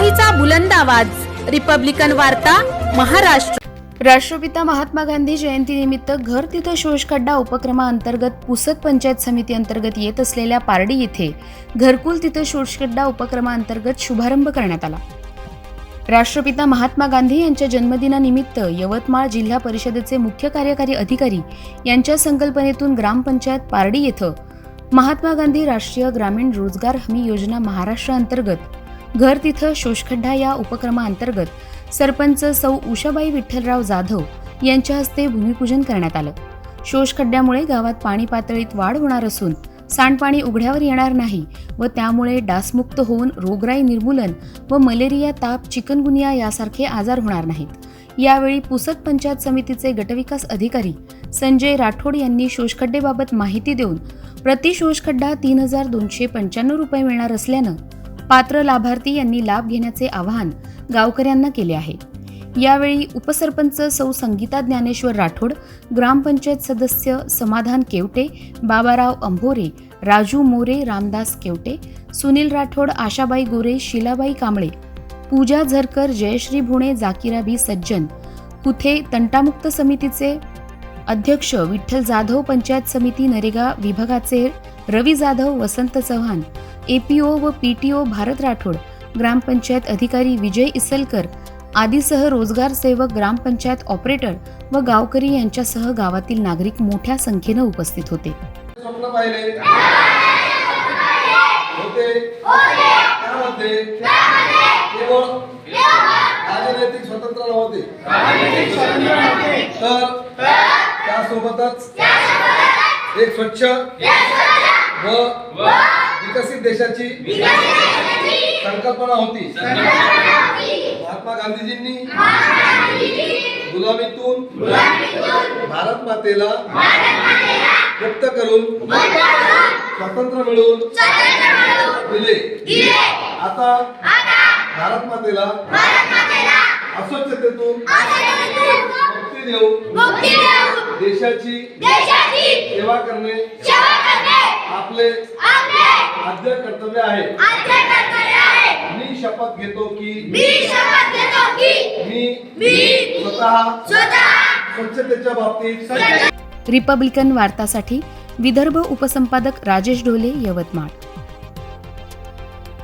लोकशाहीचा बुलंद आवाज. रिपब्लिकन वार्ता महाराष्ट्र. राष्ट्रपिता महात्मा गांधी जयंतीनिमित्त घर तिथं शोषखड्डा उपक्रमाअंतर्गत पुसद पंचायत समिती अंतर्गत येत असलेल्या पारडी येथे घरकुल तिथं शोषखड्डा उपक्रमाअंतर्गत शुभारंभ करण्यात आला. राष्ट्रपिता महात्मा गांधी यांच्या जन्मदिनानिमित्त यवतमाळ जिल्हा परिषदेचे मुख्य कार्यकारी अधिकारी यांच्या संकल्पनेतून ग्रामपंचायत पारडी येथे महात्मा गांधी राष्ट्रीय ग्रामीण रोजगार हमी योजना महाराष्ट्र अंतर्गत घर तिथं शोषखड्डा या उपक्रमाअंतर्गत सरपंच सौ उषाबाई विठ्ठलराव जाधव यांच्या हस्ते भूमिपूजन करण्यात आलं. शोषखड्ड्यामुळे गावात पाणी पातळीत वाढ होणार असून सांडपाणी उघड्यावर येणार नाही व त्यामुळे डासमुक्त होऊन रोगराई निर्मूलन व मलेरिया ताप चिकनगुनिया यासारखे आजार होणार नाहीत. यावेळी पुसद पंचायत समितीचे गटविकास अधिकारी संजय राठोड यांनी शोषखड्डेबाबत माहिती देऊन प्रति शोषखड्डा तीन हजार दोनशे पंच्याण्णव रुपये मिळणार असल्यानं पात्र लाभार्थी यांनी लाभ घेण्याचे आवाहन गावकऱ्यांना केले आहे. यावेळी उपसरपंच सौ संगीता ज्ञानेश्वर राठोड ग्रामपंचायत सदस्य समाधान केवटे बाबाराव अंभोरे राजू मोरे रामदास केवटे सुनील राठोड आशाबाई गोरे शिलाबाई कांबळे पूजा झरकर जयश्री भुणे जाकिरा बी सज्जन कुथे तंटामुक्त समितीचे अध्यक्ष विठ्ठल जाधव पंचायत समिती नरेगा विभागाचे रवी जाधव वसंत चव्हाण एपीओ व पीटीओ भारत राठोड ग्रामपंचायत अधिकारी विजय इसलकर आदीसह रोजगार सेवक ग्रामपंचायत ऑपरेटर व गावकरी यांच्यासह गावातील नागरिक मोठ्या संख्येनं उपस्थित होते. स्वप्न पाहिले. होते. त्यामध्ये केवळ राजनैतिक स्वतंत्र नव्हते तर त्यासोबतच एक स्वच्छ व विकसित देशाची संकल्पना होती. महात्मा गांधीजींनी गुलामीतून भारत मातेला मुक्त करून स्वतंत्र मिळवून दिले. आता भारत मातेला अस्वच्छतेतून मुक्ती देऊन देशाची सेवा करणे आपले आद्य कर्तव्य आहे. मी शपथ घेतो की मी स्वतः स्वच्छतेच्या बाबतीत रिपब्लिकन वार्तासाठी विदर्भ उपसंपादक राजेश ढोले यवतमाळ.